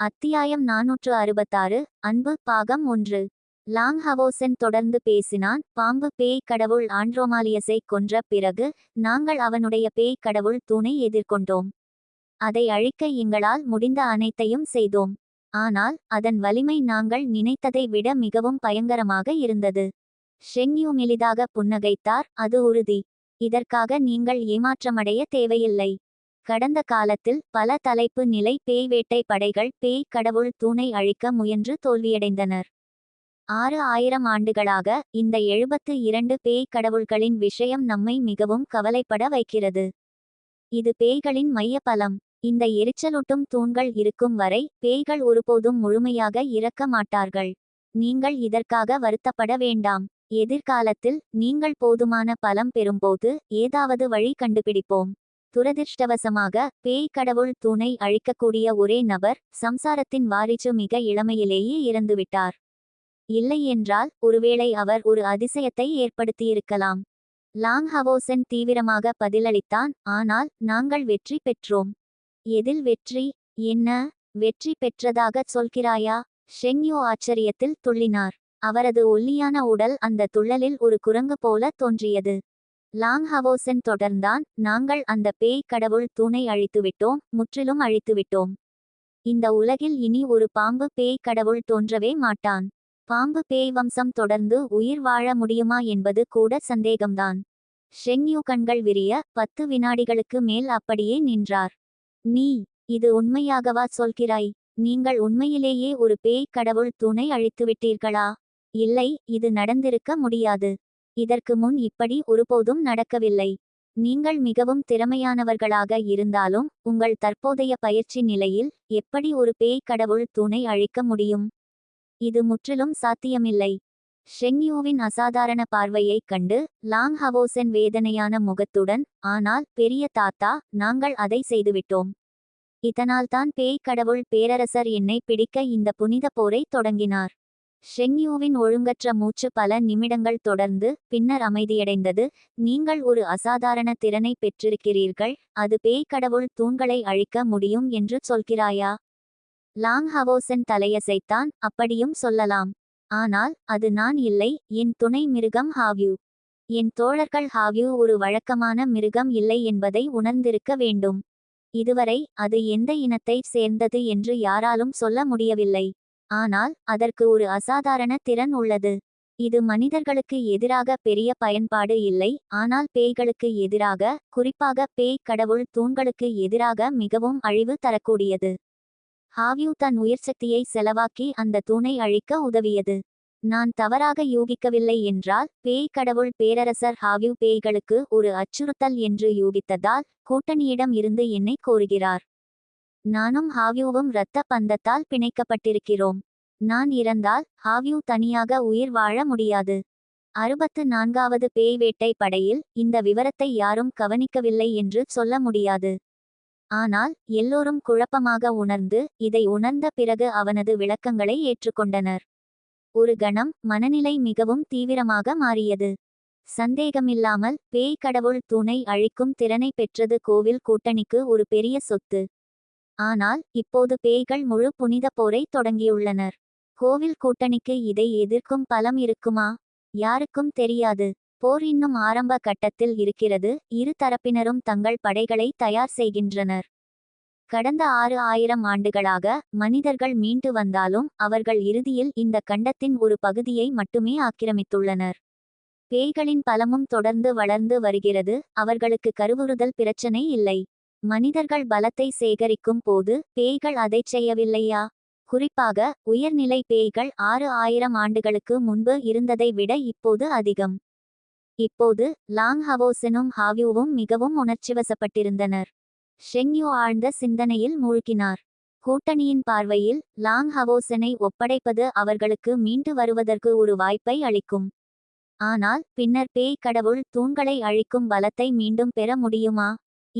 அத்தியாயம் நாநூற்று அறுபத்தாறு அன்பு பாகம் ஒன்று. லாங் ஹவோசன் தொடர்ந்து பேசினான் பாம்பு பேய் கடவுள் ஆண்ட்ரோமாலியஸை கொன்ற பிறகு நாங்கள் அவனுடைய பேய் கடவுள் தூணை எதிர்கொண்டோம். அதை அழிக்க எங்களால் முடிந்த அனைத்தையும் செய்தோம். ஆனால் அதன் வலிமை நாங்கள் நினைத்ததை விட மிகவும் பயங்கரமாக இருந்தது. ஷெங்யூ மெலிதாக புன்னகைத்தார் அது உறுதி. இதற்காக நீங்கள் ஏமாற்றமடைய தேவையில்லை. கடந்த காலத்தில் பல தலைப்பு நிலை பேய் வேட்டை படைகள் பேய் கடவுள் தூணை அழிக்க முயன்று தோல்வியடைந்தனர். ஆறு ஆயிரம் ஆண்டுகளாக இந்த எழுபத்து இரண்டு பேய் கடவுள்களின் விஷயம் நம்மை மிகவும் கவலைப்பட வைக்கிறது. இது பேய்களின் மைய பலம் இந்த எரிச்சலூட்டும் தூண்கள் இருக்கும் வரை பேய்கள் ஒருபோதும் முழுமையாக இறக்க மாட்டார்கள். நீங்கள் இதற்காக வருத்தப்பட வேண்டாம். எதிர்காலத்தில் நீங்கள் போதுமான பலம் பெறும்போது ஏதாவது வழி கண்டுபிடிப்போம். துரதிர்ஷ்டவசமாக பேய் கடவுள் தூணை அழிக்கக்கூடிய ஒரே நபர் சம்சாரத்தின் வாரிச்சு மிக இளமையிலேயே இறந்துவிட்டார். இல்லை என்றால் ஒருவேளை அவர் ஒரு அதிசயத்தை ஏற்படுத்தியிருக்கலாம். லாங் ஹவோசன் தீவிரமாக பதிலளித்தான் ஆனால் நாங்கள் வெற்றி பெற்றோம். எதில் வெற்றி? என்ன? வெற்றி பெற்றதாகச் சொல்கிறாயா? ஷெங்யோ ஆச்சரியத்தில் துள்ளினார். அவரது ஒல்லியான உடல் அந்த துள்ளலில் ஒரு குரங்கு போல தோன்றியது. லாங் ஹவோசன் தொடர்ந்தான். நாங்கள் அந்த பேய் கடவுள் தூணை அழித்துவிட்டோம் முற்றிலும் அழித்துவிட்டோம் இந்த உலகில் இனி ஒரு பாம்பு பேய் கடவுள் தோன்றவே மாட்டான். பாம்பு பேய் வம்சம் தொடர்ந்து உயிர் வாழ முடியுமா என்பது கூட சந்தேகம்தான். ஷெங்யூ கண்கள் விரிய பத்து வினாடிகளுக்கு மேல் அப்படியே நின்றார். நீ இது உண்மையாகவா சொல்கிறாய்? நீங்கள் உண்மையிலேயே ஒரு பேய் கடவுள் தூணை அழித்துவிட்டீர்களா இல்லை இது நடந்திருக்க முடியாது. இதற்கு முன் இப்படி ஒருபோதும் நடக்கவில்லை. நீங்கள் மிகவும் திறமையானவர்களாக இருந்தாலும் உங்கள் தற்போதைய பயிற்சி நிலையில் எப்படி ஒரு பேய் கடவுள் தூணை அழிக்க முடியும்? இது முற்றிலும் சாத்தியமில்லை. ஷெங்யூவின் அசாதாரண பார்வையைக் கண்டு லாங் ஹவோசென் வேதனையான முகத்துடன் ஆனால் பெரிய தாத்தா நாங்கள் அதை செய்துவிட்டோம். இதனால்தான் பேய் கடவுள் பேரரசர் என்னை பிடிக்க இந்த புனித போரை தொடங்கினார். ஷென்யூவின் ஒழுங்கற்ற மூச்சு பல நிமிடங்கள் தொடர்ந்து பின்னர் அமைதியடைந்தது. நீங்கள் ஒரு அசாதாரண திறனை பெற்றிருக்கிறீர்கள். அது பேய் கடவுள் தூண்களை அழிக்க முடியும் என்று சொல்கிறாயா? லாங் ஹவோசன் தலையசைத்தான். அப்படியும் சொல்லலாம். ஆனால் அது நான் இல்லை. என் துணை மிருகம் ஹாவ்யூ. என் தோழர்கள் ஹாவ்யூ ஒரு வழக்கமான மிருகம் இல்லை என்பதை உணர்ந்திருக்க வேண்டும். இதுவரை அது எந்த இனத்தை சேர்ந்தது என்று யாராலும் சொல்ல முடியவில்லை. ஆனால் அதற்கு ஒரு அசாதாரண திறன் உள்ளது. இது மனிதர்களுக்கு எதிராக பெரிய பயன்பாடு இல்லை ஆனால் பேய்களுக்கு எதிராக குறிப்பாக பேய் கடவுள் தூண்களுக்கு எதிராக மிகவும் அழிவு தரக்கூடியது. ஹாவ்யூ தன் உயிர்சக்தியை செலவாக்கி அந்த தூணை அழிக்க உதவியது. நான் தவறாக யூகிக்கவில்லை என்றால் பேய் கடவுள் பேரரசர் ஹாவ்யூ பேய்களுக்கு ஒரு அச்சுறுத்தல் என்று யூகித்ததால் கூட்டணியிடம் இருந்து என்னை கோருகிறார். நானும் ஹாவ்யூவும் இரத்த பந்தத்தால் பிணைக்கப்பட்டிருக்கிறோம். நான் இறந்தால் ஹாவ்யூ தனியாக உயிர் வாழ முடியாது. அறுபத்து நான்காவது பேய் வேட்டை படையில் இந்த விவரத்தை யாரும் கவனிக்கவில்லை என்று சொல்ல முடியாது. ஆனால் எல்லோரும் குழப்பமாக உணர்ந்து இதை உணர்ந்த பிறகு அவனது விளக்கங்களை ஏற்றுக்கொண்டனர். ஒரு கணம் மனநிலை மிகவும் தீவிரமாக மாறியது. சந்தேகமில்லாமல் பேய் கடவுள் துணை அழிக்கும் திறனை பெற்றது கோவில் கூட்டணிக்கு ஒரு பெரிய சொத்து. ஆனால் இப்போது பேய்கள் முழு புனித போரை தொடங்கியுள்ளனர். கோவில் கூட்டணிக்கு இதை எதிர்க்கும் பலம் இருக்குமா? யாருக்கும் தெரியாது. போர் இன்னும் ஆரம்ப கட்டத்தில் இருக்கிறது. இரு தரப்பினரும் தங்கள் படைகளை தயார் செய்கின்றனர். கடந்த ஆறு ஆயிரம் ஆண்டுகளாக மனிதர்கள் மீண்டு வந்தாலும் அவர்கள் இறுதியில் இந்த கண்டத்தின் ஒரு பகுதியை மட்டுமே ஆக்கிரமித்துள்ளனர். பேய்களின் பலமும் தொடர்ந்து வளர்ந்து வருகிறது. அவர்களுக்கு கருவுறுதல் பிரச்சனை இல்லை. மனிதர்கள் பலத்தை சேகரிக்கும் போது பேய்கள் அதைச் செய்யவில்லையா? குறிப்பாக உயர்நிலை பேய்கள் ஆறு ஆயிரம் ஆண்டுகளுக்கு முன்பு இருந்ததை விட இப்போது அதிகம். இப்போது லாங் ஹவோசனும் ஹாவியூவும் மிகவும் உணர்ச்சிவசப்பட்டிருந்தனர். ஷெங்யூ ஆழ்ந்த சிந்தனையில் மூழ்கினார். கூட்டணியின் பார்வையில் லாங் ஹவோசனை ஒப்படைப்பது அவர்களுக்கு மீண்டு வருவதற்கு ஒரு வாய்ப்பை அளிக்கும். ஆனால் பின்னர் பேய் கடவுள் தூண்களை அழிக்கும் பலத்தை மீண்டும் பெற முடியுமா?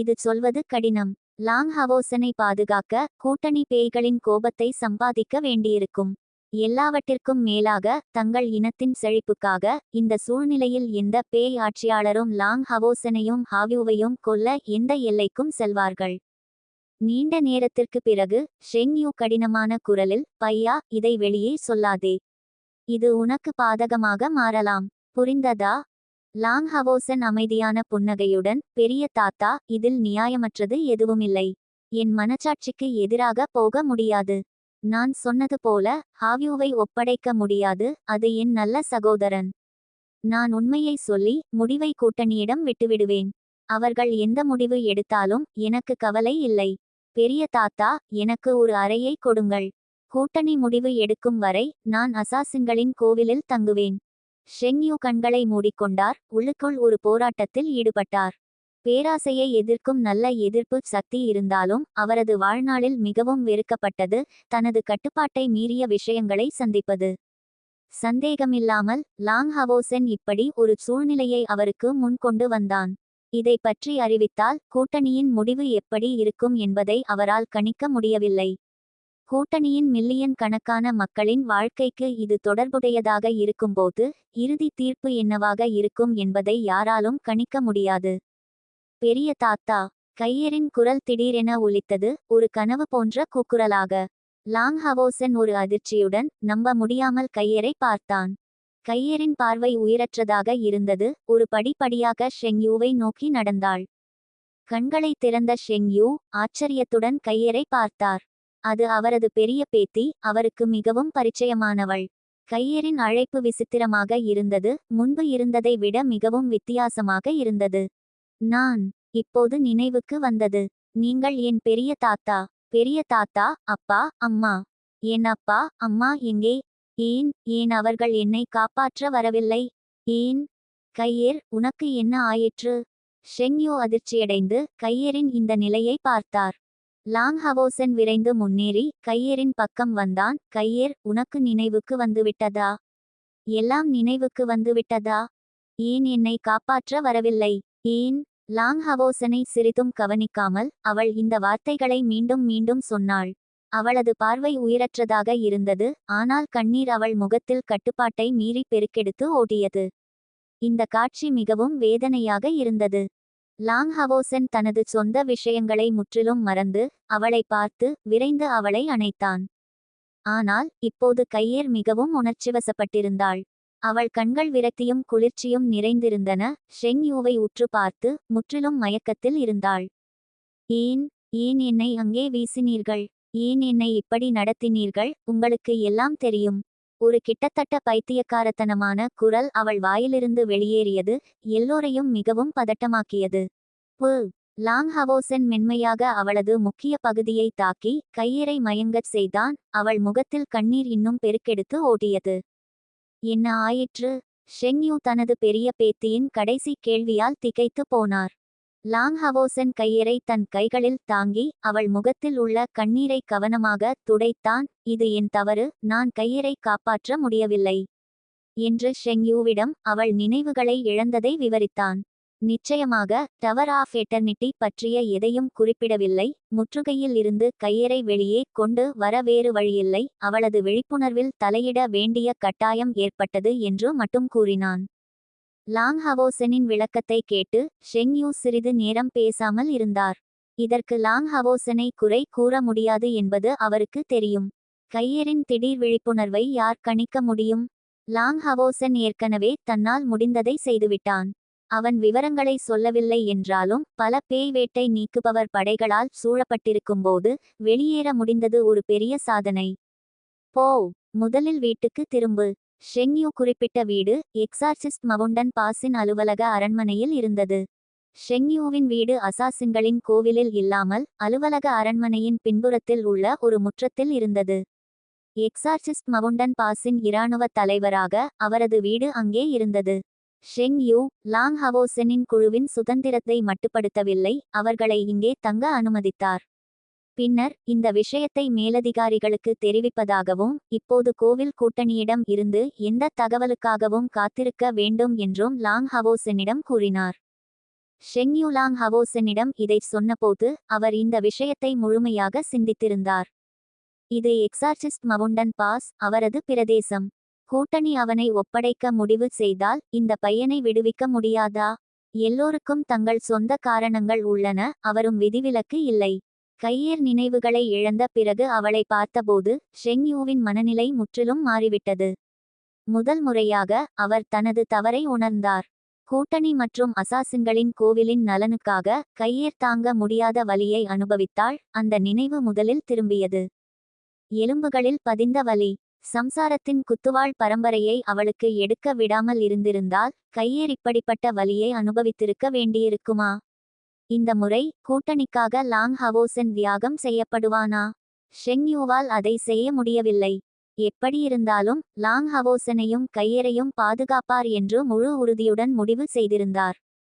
இது சொல்வது கடினம். லாங் ஹவோசனை பாதுகாக்க கூட்டணி பேய்களின் கோபத்தை சம்பாதிக்க வேண்டியிருக்கும். எல்லாவற்றிற்கும் மேலாக தங்கள் இனத்தின் செழிப்புக்காக இந்த சூழ்நிலையில் எந்த பேய் ஆட்சியாளரும் லாங் ஹவோசனையும் ஹாவியூவையும் கொல்ல எந்த எல்லைக்கும் செல்வார்கள். நீண்ட நேரத்திற்கு பிறகு ஷெங் யூ கடினமான குரலில் பையா இதை வெளியே சொல்லாதே. இது உனக்கு பாதகமாக மாறலாம். புரிந்ததா? லாங் ஹவோசன் அமைதியான புன்னகையுடன் பெரிய தாத்தா இதில் நியாயமற்றது எதுவுமில்லை. என் மனச்சாட்சிக்கு எதிராக போக முடியாது. நான் சொன்னது போல ஹாவ்யூவை ஒப்படைக்க முடியாது. அது என் நல்ல சகோதரன். நான் உண்மையை சொல்லி முடிவை கூட்டணியிடம் விட்டுவிடுவேன். அவர்கள் எந்த முடிவு எடுத்தாலும் எனக்கு கவலை இல்லை. பெரிய தாத்தா எனக்கு ஒரு அறையை கொடுங்கள். கூட்டணி முடிவு எடுக்கும் வரை நான் அசாசின்களின் கோவிலில் தங்குவேன். ஷெங்யூ கண்களை மூடிக்கொண்டார். உள்ளுக்குள் ஒரு போராட்டத்தில் ஈடுபட்டார். பேராசையை எதிர்க்கும் நல்ல எதிர்ப்பு சக்தி இருந்தாலும் அவரது வாழ்நாளில் மிகவும் வெறுக்கப்பட்டது. தனது கட்டுப்பாட்டை மீறிய விஷயங்களை சந்திப்பது. சந்தேகமில்லாமல் லாங் ஹவோசென் இப்படி ஒரு சூழ்நிலையை அவருக்கு முன் கொண்டு வந்தான். இதை பற்றி அறிவித்தால் கூட்டணியின் முடிவு எப்படி இருக்கும் என்பதை அவரால் கணிக்க முடியவில்லை. கூட்டணியின் மில்லியன் கணக்கான மக்களின் வாழ்க்கைக்கு இது தொடர்புடையதாக இருக்கும்போது இறுதி தீர்ப்பு என்னவாக இருக்கும் என்பதை யாராலும் கணிக்க முடியாது. பெரிய தாத்தா கையரின் குரல் திடீரென ஒலித்தது ஒரு கனவு போன்ற கூக்குரலாக. லாங் ஹவோசன் ஒரு அதிர்ச்சியுடன் நம்ப முடியாமல் கையரை பார்த்தான். கையரின் பார்வை உயிரற்றதாக இருந்தது ஒரு படிப்படியாக ஷெங்யூவை நோக்கி நடந்தாள். கண்களை திறந்த ஷெங்யூ ஆச்சரியத்துடன் கையரை பார்த்தார். அது அவரது பெரிய பேத்தி அவருக்கு மிகவும் பரிச்சயமானவள். கையரின் அழைப்பு விசித்திரமாக இருந்தது முன்பு இருந்ததை விட மிகவும் வித்தியாசமாக இருந்தது. நான் இப்போது நினைவுக்கு வந்தது. நீங்கள் என் பெரிய தாத்தா பெரிய தாத்தா அப்பா அம்மா. என் அப்பா அம்மா எங்கே? ஏன் ஏன் அவர்கள் என்னை காப்பாற்ற வரவில்லை? ஏன்? கையேர் உனக்கு என்ன ஆயிற்று? ஷெங்யோ அதிர்ச்சியடைந்து கையரின் இந்த நிலையை பார்த்தார். லாங் ஹவோசன் விரைந்து முன்னேறி கையேரின் பக்கம் வந்தான். கையேர் உனக்கு நினைவுக்கு வந்துவிட்டதா? எல்லாம் நினைவுக்கு வந்துவிட்டதா? ஏன் என்னை காப்பாற்ற வரவில்லை? ஏன்? லாங் ஹவோசனை சிறிதும் கவனிக்காமல் அவள் இந்த வார்த்தைகளை மீண்டும் மீண்டும் சொன்னாள். அவளது பார்வை உயிரற்றதாக இருந்தது. ஆனால் கண்ணீர் அவள் முகத்தில் கட்டுப்பாட்டை மீறி பெருக்கெடுத்து ஓடியது. இந்த காட்சி மிகவும் வேதனையாக இருந்தது. லாங் ஹவோசென் தனது சொந்த விஷயங்களை முற்றிலும் மறந்து அவளை பார்த்து விரைந்து அவளை அணைத்தான். ஆனால் இப்போது கையேர் மிகவும் உணர்ச்சிவசப்பட்டிருந்தாள். அவள் கண்கள் விரக்தியும் குளிர்ச்சியும் நிறைந்திருந்தன ஷெங் யூவை உற்று பார்த்து முற்றிலும் மயக்கத்தில் இருந்தாள். ஏன் ஏன் என்னை அங்கே வீசினீர்கள்? ஏன் என்னை இப்படி நடத்தினீர்கள்? உங்களுக்கு எல்லாம் தெரியும். ஒரு கிட்டத்தட்ட பைத்தியக்காரத்தனமான குரல் அவள் வாயிலிருந்து வெளியேறியது எல்லோரையும் மிகவும் பதட்டமாக்கியது. பு. லாங் ஹவோசன் மென்மையாக அவளது முக்கிய பகுதியை தாக்கி கையரை மயங்கச் செய்தான் அவள் முகத்தில் கண்ணீர் இன்னும் பெருக்கெடுத்து ஓடியது என்ன ஆயிற்று? ஷெங்யூ தனது பெரிய பேத்தியின் கடைசி கேள்வியால் திகைத்து போனார். லாங் ஹவோசன் கையரை தன் கைகளில் தாங்கி அவள் முகத்தில் உள்ள கண்ணீரை கவனமாக துடைத்தான் இது என் தவறு நான் கையரை காப்பாற்ற முடியவில்லை என்று ஷெங்யூவிடம் அவள் நினைவுகளை இழந்ததை விவரித்தான். நிச்சயமாக டவர் ஆஃப் எட்டர்னிட்டி பற்றிய எதையும் குறிப்பிடவில்லை முற்றுகையில் இருந்து கையரை வெளியே கொண்டு வர வேறு வழியில்லை அவளது விழிப்புணர்வில் தலையிட வேண்டிய கட்டாயம் ஏற்பட்டது என்று மட்டும் கூறினான். லாங் ஹவோசனின் விளக்கத்தை கேட்டு ஷெங்யூ சிறிது நேரம் பேசாமல் இருந்தார். இதற்கு லாங் ஹவோசனை குறை கூற முடியாது என்பது அவருக்கு தெரியும். கையரின் திடீர் விழிப்புணர்வை யார் கணிக்க முடியும்? லாங் ஹவோசன் ஏற்கனவே தன்னால் முடிந்ததை செய்துவிட்டான். அவன் விவரங்களை சொல்லவில்லை என்றாலும் பல பேய் வேட்டை நீக்குபவர் படைகளால் சூழப்பட்டிருக்கும்போது வெளியேற முடிந்தது ஒரு பெரிய சாதனை. போ முதலில் வீட்டுக்கு திரும்பு. ஷெங்யூ குறிப்பிட்ட வீடு எக்ஸார்சிஸ்ட் மவுண்டன் பாஸின் அலுவலக அரண்மனையில் இருந்தது. ஷெங்யூவின் வீடு அசாசின்களின் கோவிலில் இல்லாமல் அலுவலக அரண்மனையின் பின்புறத்தில் உள்ள ஒரு முற்றத்தில் இருந்தது. எக்ஸார்சிஸ்ட் மவுண்டன் பாஸின் இராணுவ தலைவராக அவரது வீடு அங்கே இருந்தது. ஷெங் யூ லாங் ஹவோசெனின் குழுவின் சுதந்திரத்தை மட்டுப்படுத்தவில்லை அவர்களை இங்கே தங்க அனுமதித்தார். பின்னர் இந்த விஷயத்தை மேலதிகாரிகளுக்கு தெரிவிப்பதாகவும் இப்போது கோவில் கூட்டணியிடம் இருந்து எந்த தகவலுக்காகவும் காத்திருக்க வேண்டும் என்றும் லாங் ஹவோசனிடம் கூறினார். ஷெங்யூ லாங் ஹவோசெனிடம் இதை சொன்னபோது அவர் இந்த விஷயத்தை முழுமையாக சிந்தித்திருந்தார். இது எக்ஸார்சிஸ்ட் மவுண்டன் பாஸ் அவரது பிரதேசம். கூட்டணி அவனை ஒப்படைக்க முடிவு செய்தால் இந்த பையனை விடுவிக்க முடியாதா? எல்லோருக்கும் தங்கள் சொந்த காரணங்கள் உள்ளன அவரும் விதிவிலக்கு இல்லை. கையேர் நினைவுகளை இழந்த பிறகு அவளை பார்த்தபோது ஷெங்யூவின் மனநிலை முற்றிலும் மாறிவிட்டது. முதல் முறையாக அவர் தனது தவறை உணர்ந்தார். கூட்டணி மற்றும் அசாசின்களின் கோவிலின் நலனுக்காக கையேர் தாங்க முடியாத வலியை அனுபவித்தாள் அந்த நினைவு முதலில் திரும்பியது. எலும்புகளில் பதிந்த வலி. சம்சாரத்தின் குத்துவாள் பரம்பரையை அவளுக்கு எடுக்க விடாமல் இருந்திருந்தால் கையேர் இப்படிப்பட்ட வலியை அனுபவித்திருக்க வேண்டியிருக்குமா? இந்த முறை கூட்டணிக்காக லாங் ஹவோசன் தியாகம் செய்யப்படுவானா? ஷெங்யூவால் அதை செய்ய முடியவில்லை. எப்படியிருந்தாலும் லாங் ஹவோசனையும் கையரையும் பாதுகாப்பார் என்று முழு உறுதியுடன் முடிவு செய்திருந்தார்.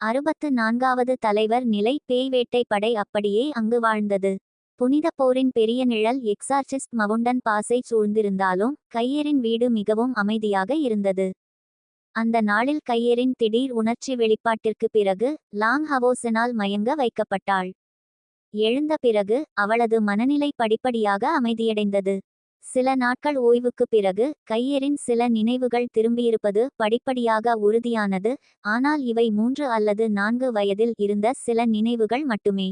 அறுபத்து நான்காவது தலைவர் நிலை பேய் வேட்டை படை அப்படியே அங்கு வாழ்ந்தது. புனித போரின் பெரிய நிழல் எக்ஸார்சிஸ்ட் மவுண்டன் பாஸை சூழ்ந்திருந்தாலும் கையரின் வீடு மிகவும் அமைதியாக இருந்தது. அந்த நாளில் கையரின் திடீர் உணர்ச்சி வெளிப்பாட்டிற்கு பிறகு லாங் ஹவோசனால் மயங்க வைக்கப்பட்டாள். எழுந்த பிறகு அவளது மனநிலை படிப்படியாக அமைதியடைந்தது. சில நாட்கள் ஓய்வுக்கு பிறகு கையரின் சில நினைவுகள் திரும்பியிருப்பது படிப்படியாக உறுதியானது ஆனால் இவை மூன்று அல்லது நான்கு வயதில் இருந்த சில நினைவுகள் மட்டுமே.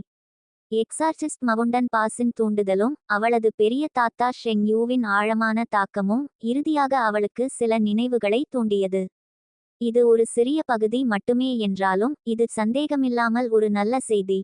எக்ஸார்சிஸ்ட் மவுண்டன் பாஸின் தூண்டுதலும் அவளது பெரிய தாத்தா ஷெங் யூவின் ஆழமான தாக்கமும் இறுதியாக அவளுக்கு சில நினைவுகளை தூண்டியது. இது ஒரு சிறிய பகுதி மட்டுமே என்றாலும் இது சந்தேகமில்லாமல் ஒரு நல்ல செய்தி.